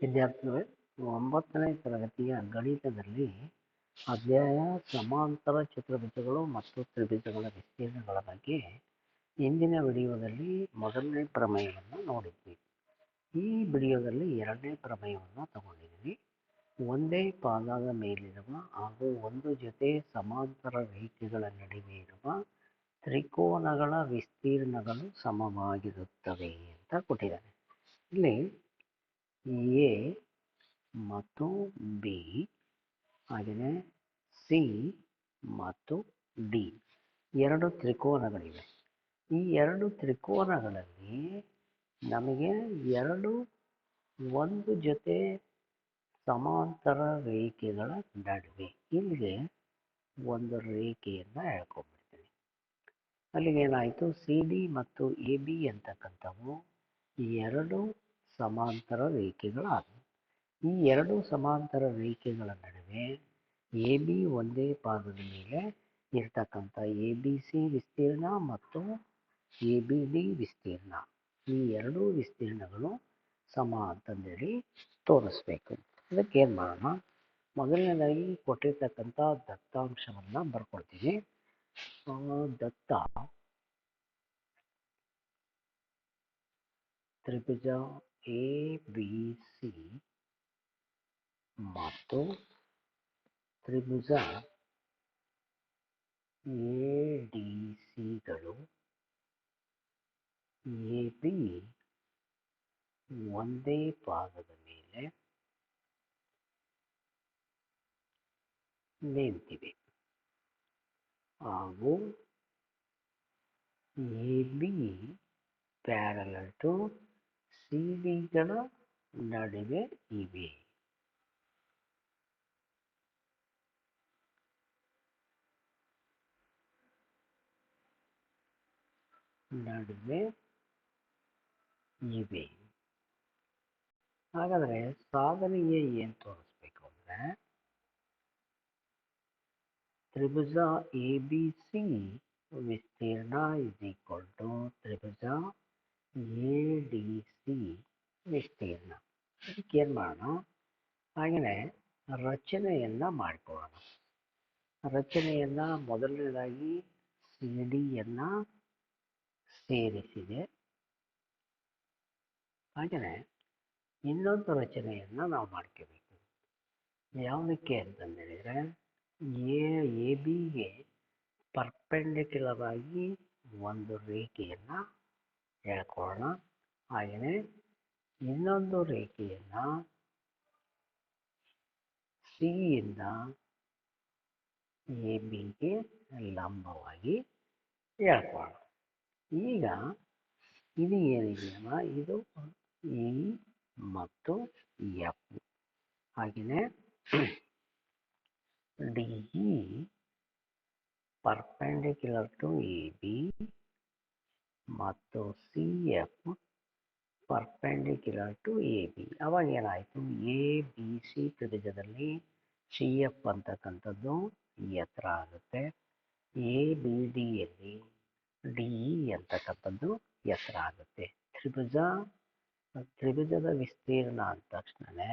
ವಿದ್ಯಾರ್ಥಿಗಳೇ ಒಂಬತ್ತನೇ ತರಗತಿಯ ಗಣಿತದಲ್ಲಿ ಅಧ್ಯಾಯ, ಸಮಾಂತರ ಚತುರ್ಭುಜಗಳು ಮತ್ತು ತ್ರಿಭುಜಗಳ ವಿಸ್ತೀರ್ಣಗಳ ಬಗ್ಗೆ ಇಂದಿನ ವಿಡಿಯೋದಲ್ಲಿ ಮೊದಲನೇ ಪ್ರಮೇಯವನ್ನು ನೋಡಿದ್ವಿ. ಈ ವಿಡಿಯೋದಲ್ಲಿ ಎರಡನೇ ಪ್ರಮೇಯವನ್ನು ತಗೊಂಡಿದ್ವಿ. ಒಂದೇ ಪಾದದ ಮೇಲಿರುವ ಹಾಗೂ ಒಂದು ಜೊತೆ ಸಮಾಂತರ ರೇಖೆಗಳ ನಡುವೆ ಇರುವ ತ್ರಿಕೋನಗಳ ವಿಸ್ತೀರ್ಣಗಳು ಸಮವಾಗಿರುತ್ತವೆ ಅಂತ ಕೊಟ್ಟಿದ್ದಾರೆ. ಇಲ್ಲಿ ಎ ಮತ್ತು ಬಿ. ಹಾಗೆಯೇ ಸಿ ಮತ್ತು ಡಿ. ಎರಡು ತ್ರಿಕೋನಗಳಿವೆ. ಈ ಎರಡು ತ್ರಿಕೋನಗಳಲ್ಲಿ ನಮಗೆ ಎರಡು ಒಂದು ಜೊತೆ ಸಮಾಂತರ ರೇಖೆಗಳ ನಡುವೆ ಇಲ್ಲಿಗೆ ಒಂದು ರೇಖೆಯನ್ನು ಹೇಳ್ಕೊಂಡ್ಬಿಡ್ತೀನಿ ಅಲ್ಲಿಗೆ ಏನಾಯಿತು ಸಿ, ಡಿ ಮತ್ತು ಎ, ಬಿ ಅಂತಕ್ಕಂಥವು ಎರಡು ಸಮಾಂತರ ರೇಖೆಗಳಾದವು ಈ ಎರಡು ಸಮಾಂತರ ರೇಖೆಗಳ ನಡುವೆ ಎ, ಬಿ ಒಂದೇ ಪಾದದ ಮೇಲೆ ಇರ್ತಕ್ಕಂಥ ಎ, ಬಿ, ಸಿ ವಿಸ್ತೀರ್ಣ ಮತ್ತು ಎ, ಬಿ, ಡಿ ವಿಸ್ತೀರ್ಣ. ಈ ಎರಡೂ ವಿಸ್ತೀರ್ಣಗಳು ಸಮ ಅಂತಂದೇಳಿ ತೋರಿಸ್ಬೇಕು. ಅದಕ್ಕೆ ಮಾಡೋಣ? ಮೊದಲನೇದಾಗಿ ಕೊಟ್ಟಿರ್ತಕ್ಕಂಥ ದತ್ತಾಂಶವನ್ನು ಬರ್ಕೊಳ್ತೀನಿ ದತ್ತ ತ್ರಿಭುಜ ಎ ಬಿ ಸಿ ಮತ್ತು ತ್ರಿಭುಜ ಎ ಡಿ ಸಿಗಳು ಎ ಬಿ ಒಂದೇ ಪಾದದ ಮೇಲೆ ನಿಂತಿವೆ ಹಾಗೂ A B parallel to C ಡಿಗಳ ನಡುವೆ ಇವೆ. ನಡುವೆ ಇವೆ. ಹಾಗಾದರೆ ಸಾಧನೆಗೆ ಏನು ತೋರಿಸ್ಬೇಕು ಅಂದರೆ, ತ್ರಿಭುಜ ಎ ಬಿ ಸಿ ವಿಸ್ತೀರ್ಣ ಇಸ್ ಈಕ್ವಲ್ ಟು ತ್ರಿಭುಜ ಎ ಡಿ ಸಿ ವಿಸ್ತೀರ್ಣ. ಅದಕ್ಕೆ ಏನು ಮಾಡೋಣ ಹಾಗೆಯೇ ರಚನೆಯನ್ನು ಮಾಡಿಕೊಳ್ಳೋಣ. ರಚನೆಯನ್ನು ಮೊದಲನೇದಾಗಿ ಸಿ ಡಿಯನ್ನು ಸೇರಿಸಿದೆ. ಹಾಗೆಯೇ ಇನ್ನೊಂದು ರಚನೆಯನ್ನು ನಾವು ಮಾಡ್ಕೋಬೇಕು. ಯಾವುದಕ್ಕೆ ಅಂತಂದೇಳಿದರೆ, ಎ ಎ ಬಿಗೆ ಪರ್ಪೆಂಡಿಕ್ಯುಲರ್ ಆಗಿ ಒಂದು ರೇಖೆಯನ್ನು ಎಳ್ಕೊಳ್ಳೋಣ ಹಾಗೆಯೇ ಇನ್ನೊಂದು ರೇಖೆಯನ್ನು ಸಿಯಿಂದ ಎ ಬಿಗೆ ಲಂಬವಾಗಿ ಎಳ್ಕೊಳ್ಳೋಣ ಈಗ ಇದು ಏನಿದೆಯಲ್ಲ ಇದು ಇ ಮತ್ತು ಎಫ್ ಹಾಗೆಯೇ D E perpendicular to A B ಮತ್ತು C F perpendicular to A B ಅವಾಗ ಏನಾಯಿತು? ಎ ಬಿ ಸಿ ತ್ರಿಭುಜದಲ್ಲಿ ಸಿ ಎಫ್ ಅಂತಕ್ಕಂಥದ್ದು ಎತ್ತರ ಆಗುತ್ತೆ. ಎ ಬಿ ಡಿಯಲ್ಲಿ ಡಿ ಇ ಅಂತಕ್ಕಂಥದ್ದು ಎತ್ತರ ಆಗುತ್ತೆ. ತ್ರಿಭುಜ, ತ್ರಿಭುಜದ ವಿಸ್ತೀರ್ಣ ಅಂದ ತಕ್ಷಣವೇ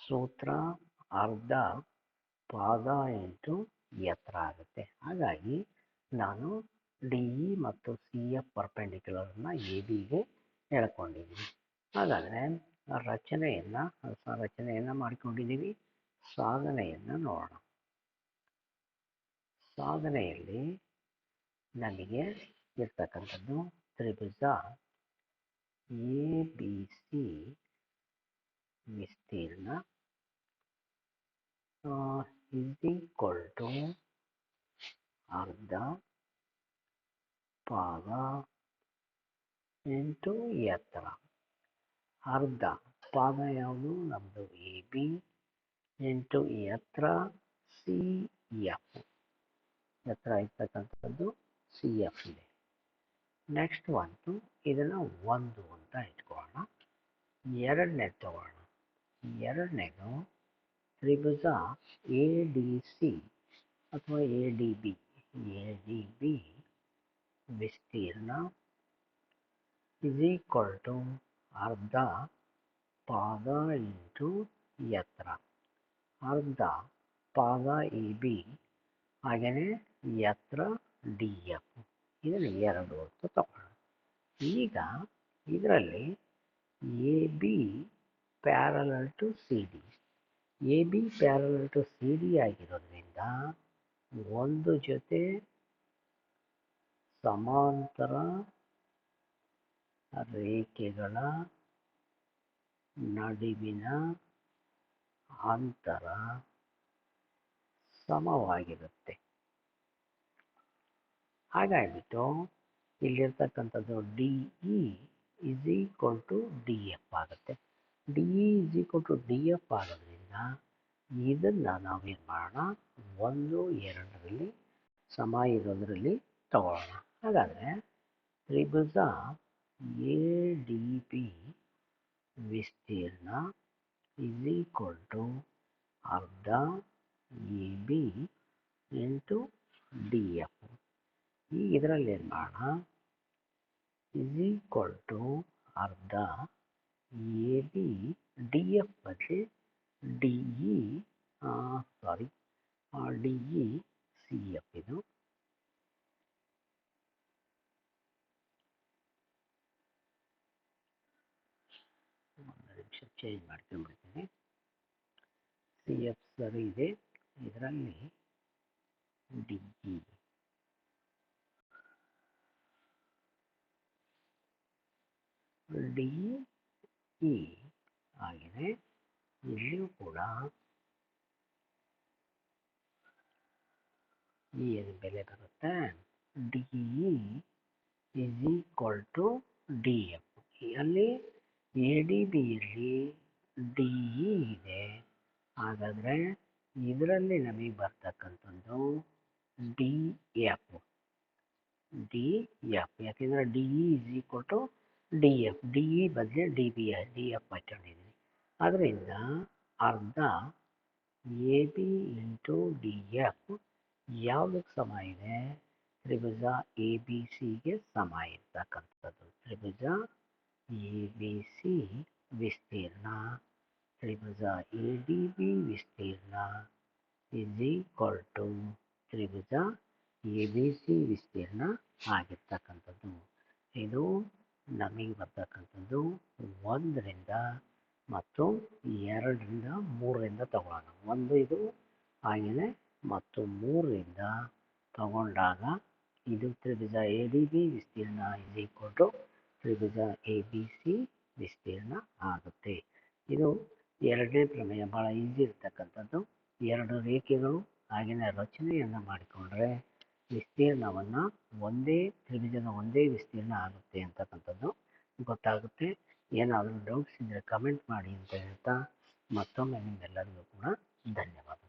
ಸೂತ್ರ ಅರ್ಧ ಪಾದ ಇಂಟು ಎತ್ತರ ಆಗುತ್ತೆ. ಹಾಗಾಗಿ ನಾನು ಡಿ ಇ ಮತ್ತು ಸಿ ಎಫ್ ಪರ್ಪೆಂಡಿಕ್ಯುಲರನ್ನು ಎ ಬಿಗೆ ಹೇಳ್ಕೊಂಡಿದ್ದೀವಿ ಹಾಗಾದರೆ ರಚನೆಯನ್ನು ರಚನೆಯನ್ನು ಮಾಡಿಕೊಂಡಿದ್ದೀವಿ ಸಾಧನೆಯನ್ನು ನೋಡೋಣ. ಸಾಧನೆಯಲ್ಲಿ ನಮಗೆ ಇರ್ತಕ್ಕಂಥದ್ದು ತ್ರಿಭುಜ ಎ ಬಿ ಸಿ ವಿಸ್ತೀರ್ಣ ಈಕ್ವಲ್ ಟು ಅರ್ಧ ಪಾದ ಎಂಟು ಎತ್ತರ. ಅರ್ಧ. ಪಾದ ಯಾವುದು? ನಮ್ಮದು ಎ, ಬಿ. ಎಂಟು ಎತ್ತರ, ಸಿ, ಎಫ್. ಎತ್ತರ ಇರ್ತಕ್ಕಂಥದ್ದು ಸಿ, ಎಫ್ ಇದೆ. ನೆಕ್ಸ್ಟ್ ಒಂದು ಇದನ್ನು ಒಂದು ಅಂತ ಇಟ್ಕೊಳ್ಳೋಣ. ಎರಡನೇ ತಗೊಳ್ಳೋಣ ಎರಡನೇದು ತ್ರಿಭುಜ ಎ, ಡಿ, ಸಿ ಅಥವಾ A, D, B. A, D, B. ವಿಸ್ತೀರ್ಣ ಇಸ್ ಈಕ್ವಲ್ ಟು ಅರ್ಧ ಪಾದ ಇಂಟು ಎತ್ತರ. ಅರ್ಧ ಪಾದ ಇ ಬಿ ಹಾಗೆಯೇ ಎತ್ತರ ಡಿ ಎಫ್ ಇದನ್ನು ಎರಡು ಅಂತ ತಗೊಳ್ಳೋಣ ಈಗ ಇದರಲ್ಲಿ A B parallel to C D A B parallel to C D ಆಗಿರೋದ್ರಿಂದ ಒಂದು ಜೊತೆ ಸಮಾಂತರ ರೇಖೆಗಳ ನಡುವಿನ ಅಂತರ ಸಮವಾಗಿರುತ್ತೆ. ಹಾಗಾಗಿಬಿಟ್ಟು ಇಲ್ಲಿರ್ತಕ್ಕಂಥದ್ದು D E is equal to D F ಆಗುತ್ತೆ. D E is equal to D F ಆಗೋದ್ರಿಂದ ಇದನ್ನು ನಾವೇನು ಮಾಡೋಣ? ಒಂದು, ಎರಡರಲ್ಲಿ ಸಮ ಇರೋದರಲ್ಲಿ ತಗೊಳ್ಳೋಣ. ಹಾಗಾದರೆ ತ್ರಿಭುಜ ಎ ಡಿ ಪಿ ವಿಸ್ತೀರ್ಣ ಇಸ್ ಈಕ್ವಲ್ ಟು ಅರ್ಧ A B into D F ಈಗ ಇದರಲ್ಲಿ ಏನು ಮಾಡೋಣ? ಇಸ್ ಈಕ್ವಲ್ ಟು ಅರ್ಧ ಎ ಬಿ ಡಿ ಎಫ್ ಬದಲಿ D E sorry D E C F ಇದು ಒಂದು ನಿಮಿಷ ಚೇಂಜ್ ಮಾಡ್ಕೊಂಡ್ಬಿಡ್ತೀನಿ. ಸಿ ಎಫ್ ಸರಿ ಇದೆ. ಇದರಲ್ಲಿ ಡಿ ಇ ಡಿ ಇ ಆಗಿದೆ. ಇಲ್ಲಿಯೂ ಕೂಡ ಏನು ಬೆಲೆ ಬರುತ್ತೆ. D E is equal to D F ಅಲ್ಲಿ ಎ ಡಿ ಬಿಯಲ್ಲಿ ಡಿ ಇ ಇದೆ. ಹಾಗಾದರೆ ಇದರಲ್ಲಿ ನಮಗೆ ಬರ್ತಕ್ಕಂಥದ್ದು ಡಿ ಎಫ್. ಡಿ ಎಫ್, ಯಾಕೆಂದರೆ D E is equal to D F. D E ಬದಲು ಡಿ ಬಿ ಡಿ ಎಫ್ ಹಾಕೊಂಡಿದ್ದೀನಿ ಅದರಿಂದ ಅರ್ಧ A B into D F ಯಾವುದಕ್ಕೆ ಸಮ ಇದೆ? ತ್ರಿಭುಜ ಎ ಬಿ ಸಿಗೆ ಸಮ ಇರ್ತಕ್ಕಂಥದ್ದು. ತ್ರಿಭುಜ ಎ ಸಿ ವಿಸ್ತೀರ್ಣ ತ್ರಿಭುಜ ಎ ಡಿ ಬಿ ವಿಸ್ತೀರ್ಣ ಇಸ್ ಈಕ್ವಲ್ ಟು ತ್ರಿಭುಜ ಎ ಬಿ ಸಿ ವಿಸ್ತೀರ್ಣ ಆಗಿರ್ತಕ್ಕಂಥದ್ದು. ಇದು ನಮಗೆ ಬರ್ತಕ್ಕಂಥದ್ದು ಒಂದರಿಂದ ಮತ್ತು ಎರಡರಿಂದ ಮೂರರಿಂದ ತಗೊಳ್ಳೋಣ. ಒಂದು ಇದು ಆಗಿದೆ ಮತ್ತು ಮೂರರಿಂದ ತಗೊಂಡಾಗ ಇದು ತ್ರಿಭುಜ ಎ ಡಿ ಬಿ ವಿಸ್ತೀರ್ಣ ಇಸ್ ಈಕ್ವಲ್ ಟು ತ್ರಿಭುಜ ಎ ಬಿ ಸಿ ವಿಸ್ತೀರ್ಣ ಆಗುತ್ತೆ. ಇದು ಎರಡನೇ ಪ್ರಮೇಯ. ಭಾಳ ಈಸಿ ಇರ್ತಕ್ಕಂಥದ್ದು. ಎರಡು ರೇಖೆಗಳು ಆಗಿನ ರಚನೆಯನ್ನು ಮಾಡಿಕೊಂಡ್ರೆ ವಿಸ್ತೀರ್ಣವನ್ನು ಒಂದೇ ತ್ರಿಭುಜದ ಒಂದೇ ವಿಸ್ತೀರ್ಣ ಆಗುತ್ತೆ ಅಂತಕ್ಕಂಥದ್ದು ಗೊತ್ತಾಗುತ್ತೆ. ಏನಾದರೂ ಡೌಟ್ಸ್ ಇದ್ದರೆ ಕಮೆಂಟ್ ಮಾಡಿ ಅಂತ ಹೇಳ್ತಾ ಮತ್ತೊಮ್ಮೆ ನಿಮ್ಮೆಲ್ಲರಿಗೂ ಕೂಡ ಧನ್ಯವಾದ